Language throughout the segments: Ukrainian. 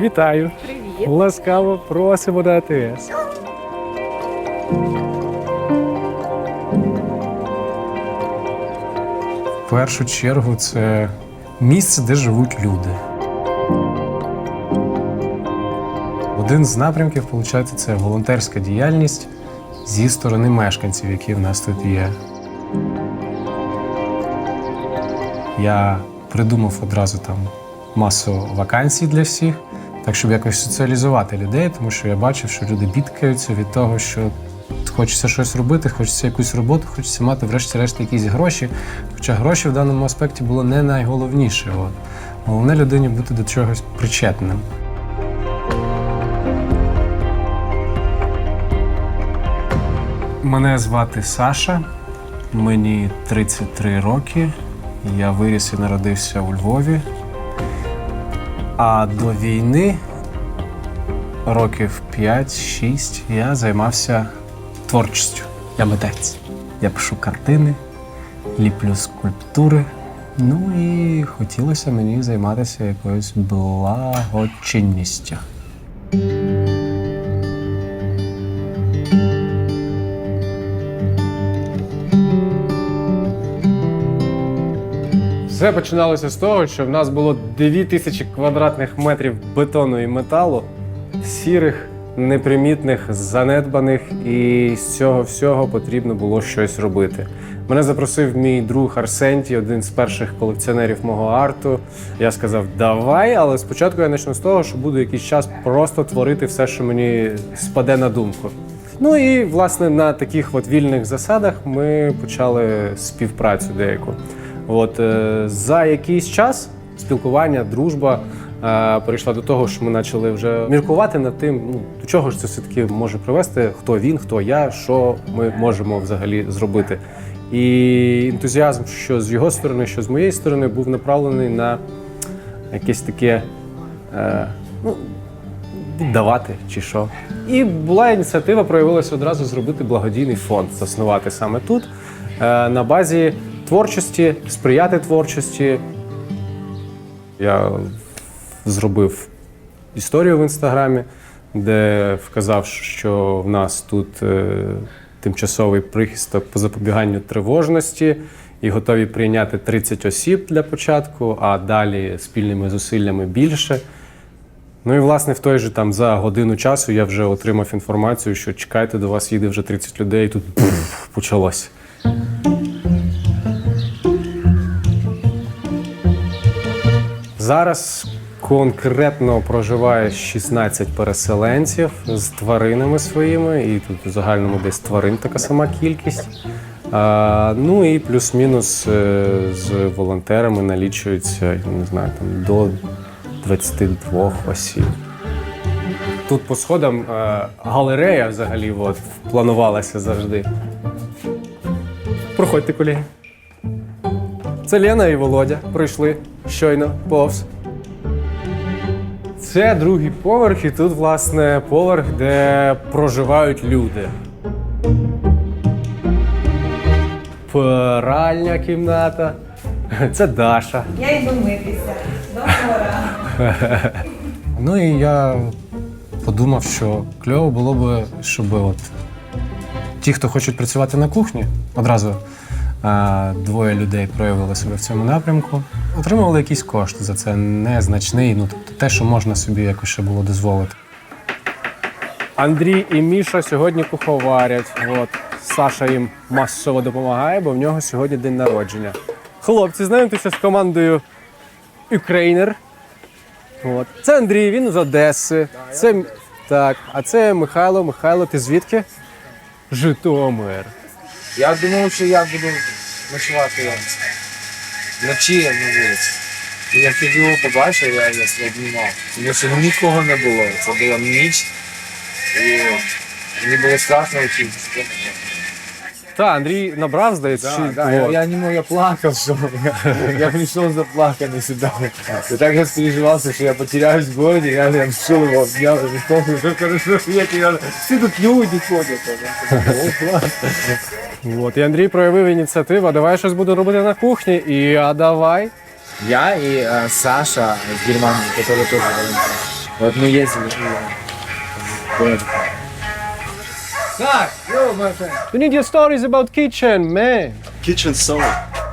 Вітаю! Привіт. Ласкаво просимо на АТС. В першу чергу це місце, де живуть люди. Один з напрямків, виходить, це волонтерська діяльність зі сторони мешканців, які в нас тут є. Я придумав одразу там масу вакансій для всіх, так щоб якось соціалізувати людей, тому що я бачив, що люди бідкаються від того, що хочеться щось робити, хочеться якусь роботу, хочеться мати, врешті-решт, якісь гроші. Хоча гроші в даному аспекті було не найголовніше. От. Головне людині бути до чогось причетним. Мене звати Саша, мені 33 роки. Я виріс і народився у Львові. А до війни, років 5-6, я займався творчістю. Я митець. Я пишу картини, ліплю скульптури. Ну і хотілося мені займатися якоюсь благочинністю. Все починалося з того, що в нас було 2000 квадратних метрів бетону і металу, сірих, непримітних, занедбаних, і з цього всього потрібно було щось робити. Мене запросив мій друг Арсентій, один з перших колекціонерів мого арту. Я сказав, давай, але спочатку я почну з того, що буду якийсь час просто творити все, що мені спаде на думку. Ну і власне на таких от вільних засадах ми почали співпрацю деяку. От е, за якийсь час спілкування, дружба е, перейшла до того, що ми почали вже міркувати над тим, ну до чого ж це все таки може привести, хто він, хто я, що ми можемо взагалі зробити. І ентузіазм, що з його сторони, що з моєї сторони, був направлений на якесь таке. Е, ну, віддавати чи що. І була ініціатива, проявилася одразу зробити благодійний фонд, заснувати саме тут, е, на базі творчості, сприяти творчості. Я зробив історію в інстаграмі, де вказав, що в нас тут е, тимчасовий прихисток по запобіганню тривожності і готові прийняти 30 осіб для початку, а далі спільними зусиллями більше. Ну і власне в той же там за годину часу я вже отримав інформацію, що чекайте, до вас їде вже 30 людей, і тут пуф, почалось. Зараз конкретно проживає 16 переселенців з тваринами своїми, і тут у загальному десь тварин така сама кількість. А, ну і плюс-мінус е, з волонтерами налічується, не знаю, там до 22 осіб. Тут по сходам е, галерея взагалі от, планувалася завжди. Проходьте, колеги. Це Лена і Володя прийшли щойно повз. Це другий поверх, і тут, власне, поверх, де проживають люди. Пральня кімната. Це Даша. Я йду митися. Ранку. Ну і я подумав, що кльово було б, щоб от ті, хто хочуть працювати на кухні, одразу двоє людей проявили себе в цьому напрямку, отримували якісь кошти за це незначний, ну тобто те, що можна собі якось ще було дозволити. Андрій і Міша сьогодні куховарять. От. Саша їм масово допомагає, бо в нього сьогодні день народження. Хлопці, знайомтеся з командою Ukrainer. От. Це Андрій, він з Одеси. Це так. А це Михайло. Михайло, ти звідки? Житомир. Я думав, що я буду ночувати вночі на вулиці. І як я його побачив, я його обнімав. Тому що ну, нікого не було. Це була ніч. І мені було страшно чи Та, Андрій набрав, здається, Да, чи да, я, я не мог, я плакав, що я, пришел заплаканный сюда. Я так распереживался, что я потеряюсь в городе, я прям шел его, обнял, и что хорошо, я тебя... Все тут люди ходят. О, классно. От. І Андрій проявив ініціативу, а давай щось буду робити на кухні. І а давай. Я и э, Саша из Германии, который тоже волонтер. Вот мы ездили в город. Так, yo, my friend. You need your stories about kitchen, man. Kitchen story.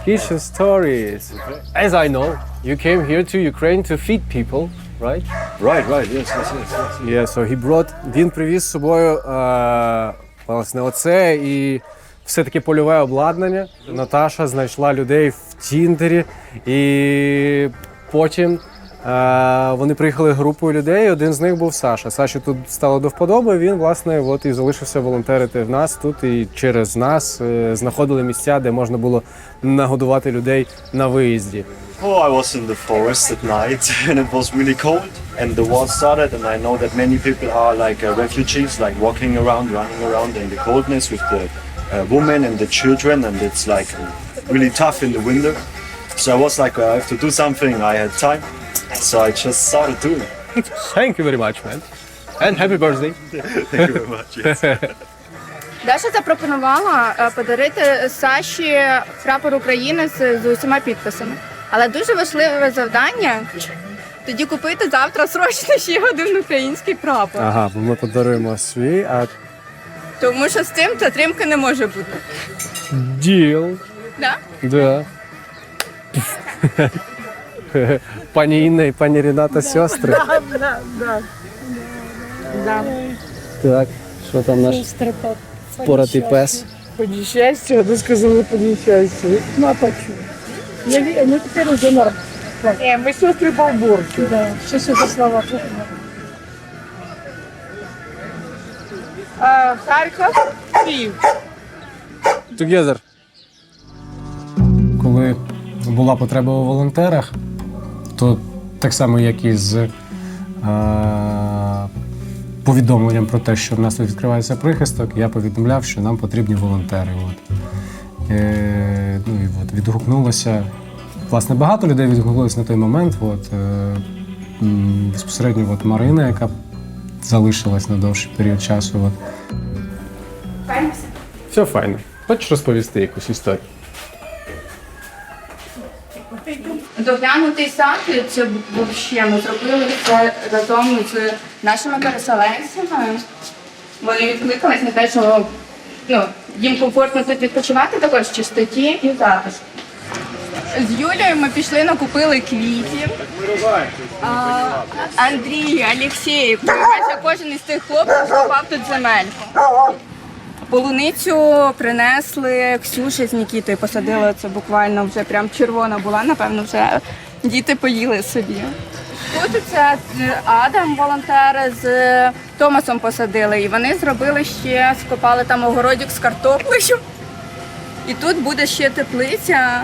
Kitchen stories. As I know, you came here to Ukraine to feed people, right? Right, right, yes, yes, yes, yes. Yeah, so he brought... Він привіз з собою е, власне оце і все-таки польове обладнання. Наташа знайшла людей в Тіндері, і потім е, вони приїхали групою людей. Один з них був Саша. Саші тут стало до вподоби. Він власне от і залишився волонтерити в нас тут. І через нас е, знаходили місця, де можна було нагодувати людей на виїзді. Oh, I was in the forest at night and it was really cold and the war started and I know that many people are like uh, refugees, like walking around, running around in the coldness with the uh, women and the children and it's like really tough in the winter. So I was like, I have to do something. I had time, so I just started doing. it. Thank you very much, man. And happy birthday. Thank you very much. Yes. Даша запропонувала е, подарити Саші прапор України з, з усіма підписами. Але дуже важливе завдання тоді купити завтра срочно ще один український прапор. Ага, бо ми подаруємо свій, а Тому що з цим затримки не може бути. діл. Да? Да. Пані Інна і пані Ріната сестри. Так, що там наш поратий пес? По несчастью, она сказала по несчастью. Ну, а почему? Я, ви- ну, теперь уже норм. Не, мы сестры по уборке. Да, сейчас это слова. А, Харьков, Киев. Together. Коли була потреба у волонтерах, то так само, як і з е, повідомленням про те, що в нас тут відкривається прихисток, я повідомляв, що нам потрібні волонтери. От. Е, ну, і от, відгукнулося. Власне, багато людей відгукнулося на той момент. От, е, безпосередньо от Марина, яка залишилась на довший період часу. От. Все файно. Хочеш розповісти якусь історію? Доглянутий сад це взагалі ми зробили це разом з нашими переселенцями. Вони відкликались на те, що ну, їм комфортно тут відпочивати також в чистоті і в затишку. З Юлією ми пішли, накупили квітів. Андрій, Олексій, майже кожен із цих хлопців купав тут земельку. Полуницю принесли Ксюша з Нікітою, посадили це буквально вже прям червона була, напевно, вже діти поїли собі. Тут це Адам, волонтери з Томасом посадили, і вони зробили ще, скопали там огородик з картоплею. І тут буде ще теплиця,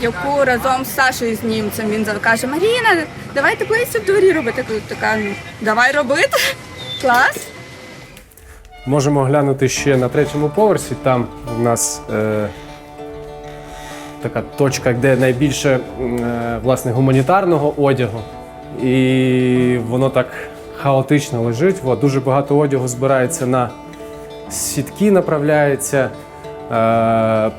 яку разом з Сашою з німцем він каже, Маріна, давай теплицю дворі робити. Тут така, «Ну, давай робити. Клас. Можемо глянути ще на третьому поверсі. Там у нас е, така точка, де найбільше е, власне гуманітарного одягу. І воно так хаотично лежить. От, дуже багато одягу збирається на сітки, направляється. Е,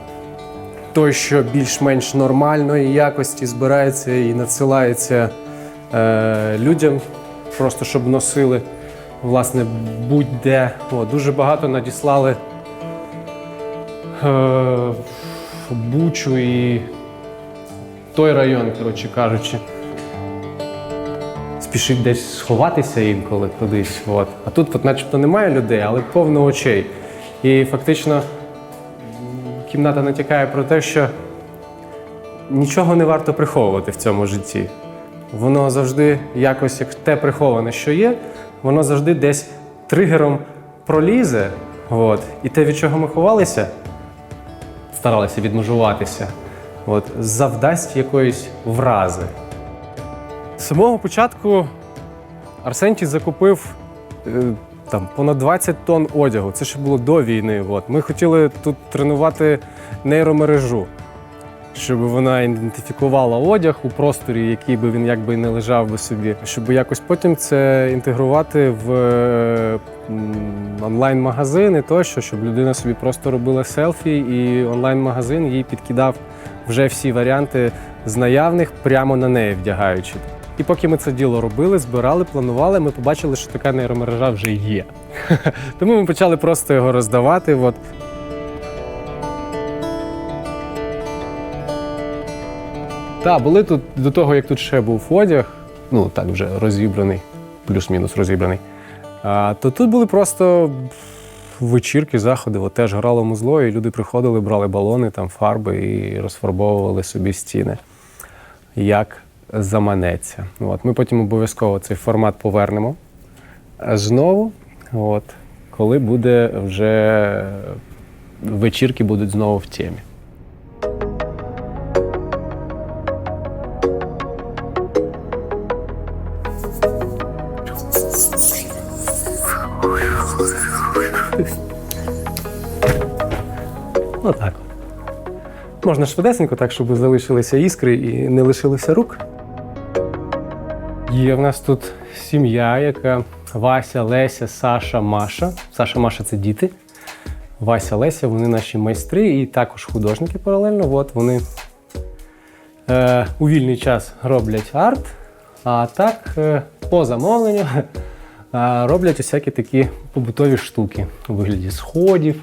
той, що більш-менш нормальної якості збирається і надсилається е, людям, просто щоб носили власне будь-де. Дуже багато надіслали е, Бучу і той район, коротше кажучи. Спішить десь сховатися інколи кудись. От. А тут, от, начебто, немає людей, але повно очей. І фактично кімната натякає про те, що нічого не варто приховувати в цьому житті. Воно завжди якось, як те приховане, що є, воно завжди десь тригером пролізе. От. І те, від чого ми ховалися, старалися відмежуватися, от, завдасть якоїсь врази. З самого початку Арсентій закупив е, там, понад 20 тонн одягу. Це ще було до війни. От. Ми хотіли тут тренувати нейромережу, щоб вона ідентифікувала одяг у просторі, який би він якби не лежав би собі, щоб якось потім це інтегрувати в е, онлайн-магазини тощо, щоб людина собі просто робила селфі, і онлайн-магазин їй підкидав вже всі варіанти з наявних прямо на неї вдягаючи. І поки ми це діло робили, збирали, планували, ми побачили, що така нейромережа вже є. Тому ми почали просто його роздавати. От. Так, були тут до того, як тут ще був одяг, ну так вже розібраний, плюс-мінус розібраний. А, то тут були просто вечірки, заходи, от теж грало музло, і люди приходили, брали балони, там, фарби і розфарбовували собі стіни. Як заманеться. От. Ми потім обов'язково цей формат повернемо знову, от, коли буде вже вечірки будуть знову в темі. Отак. от. Можна швидесенько, так, щоб залишилися іскри і не лишилося рук. Є в нас тут сім'я, яка Вася, Леся, Саша, Маша. Саша, Маша це діти. Вася, Леся, вони наші майстри і також художники паралельно. От вони е, у вільний час роблять арт, а так е, по замовленню е, роблять усякі такі побутові штуки у вигляді сходів,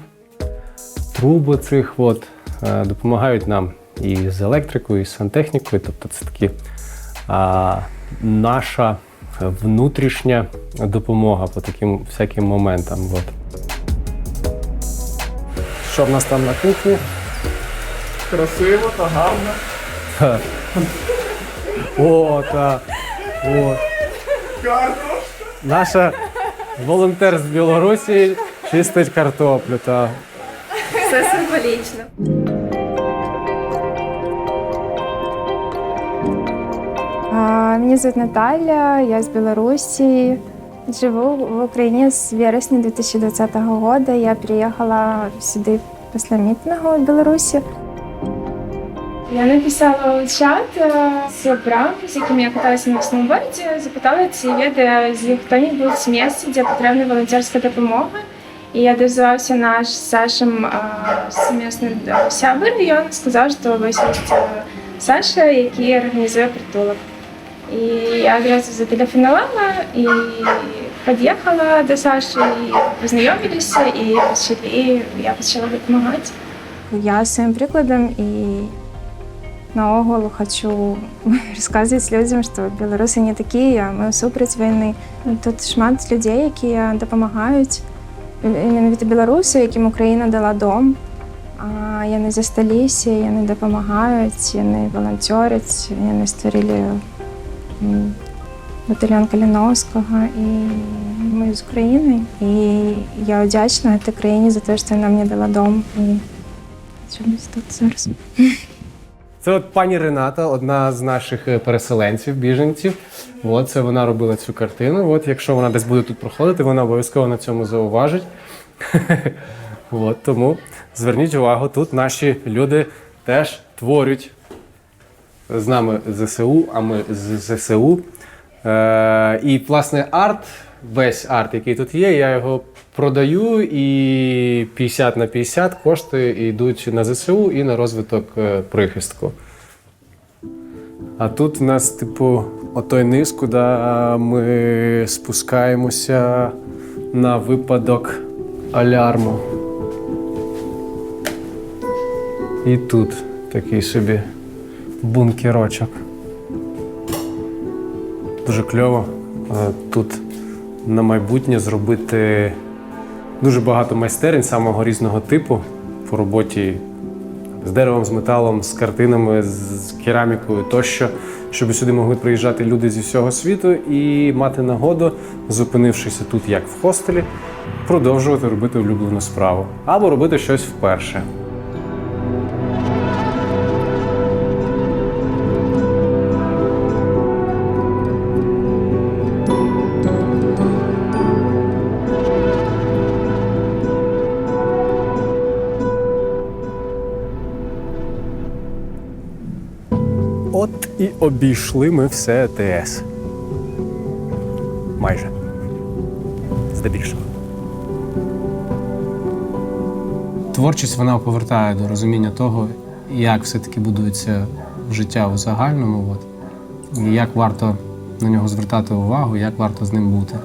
труб цих от, е, допомагають нам і з електрикою, і з сантехнікою. Тобто це такі а, наша внутрішня допомога по таким всяким моментам. От. Що в нас там на кухні? Красиво та гарно. О, так. О. Наша волонтер з Білорусі чистить картоплю. Та. Все символічно. Меня зовут Наталья, я з Білорусі. Живу в Україні з вересня 2020 года. Я приїхала сюди після мітингу в Білорусі. Я написала у чат е, з брам, з якими я каталася на сноуборді, запитала, чи веде з хто-небудь з місць, де потрібна волонтерська допомога. І я дозвався наш Сашем сумісний сябр, і він сказав, що ось е, Саша, який організує притулок. І я одразу зателефонувала і під'їхала до Саші, і познайомилися, і почали, я почала допомагати. Я своїм прикладом і наогул хочу розказувати людям, що білоруси не такі, а ми супроть війни. Тут шмат людей, які допомагають. Менавіта білоруси, яким Україна дала дом. А яны засталіся, яны дапамагаюць, яны валанцёряць, яны стварылі м, батальён Каліновскага і мы з Украіны. І я ўдзячна гэтай краіне за тое, што яна мне дала дом і чомусь тут зараз. Це от пані Рената, одна з наших е, переселенців, біженців. От це вона робила цю картину. От якщо вона десь буде тут проходити, вона обов'язково на цьому зауважить. От тому зверніть увагу, тут наші люди теж творять з нами ЗСУ, а ми з ЗСУ. Е, і, власне, арт, весь арт, який тут є, я його продаю і 50 на 50 кошти йдуть на ЗСУ і на розвиток е, прихистку. А тут в нас, типу, отой низ, куди ми спускаємося на випадок алярму. І тут такий собі бункерочок. Дуже кльово. Е, Тут на майбутнє зробити дуже багато майстерень самого різного типу по роботі з деревом, з металом, з картинами, з керамікою тощо, щоб сюди могли приїжджати люди зі всього світу і мати нагоду, зупинившися тут як в хостелі, продовжувати робити улюблену справу або робити щось вперше. І обійшли ми все ЕТС. Майже. Здебільшого. Творчість вона повертає до розуміння того, як все-таки будується життя у загальному. От. І як варто на нього звертати увагу, як варто з ним бути.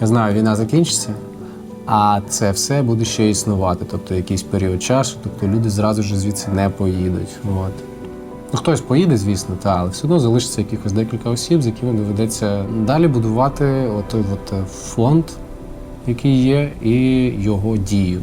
Я знаю, війна закінчиться, а це все буде ще існувати. Тобто якийсь період часу, тобто люди зразу ж звідси не поїдуть. От. Ну, хтось поїде, звісно, та, але все одно залишиться якихось декілька осіб, з якими доведеться далі будувати отой от е, фонд, який є, і його дію.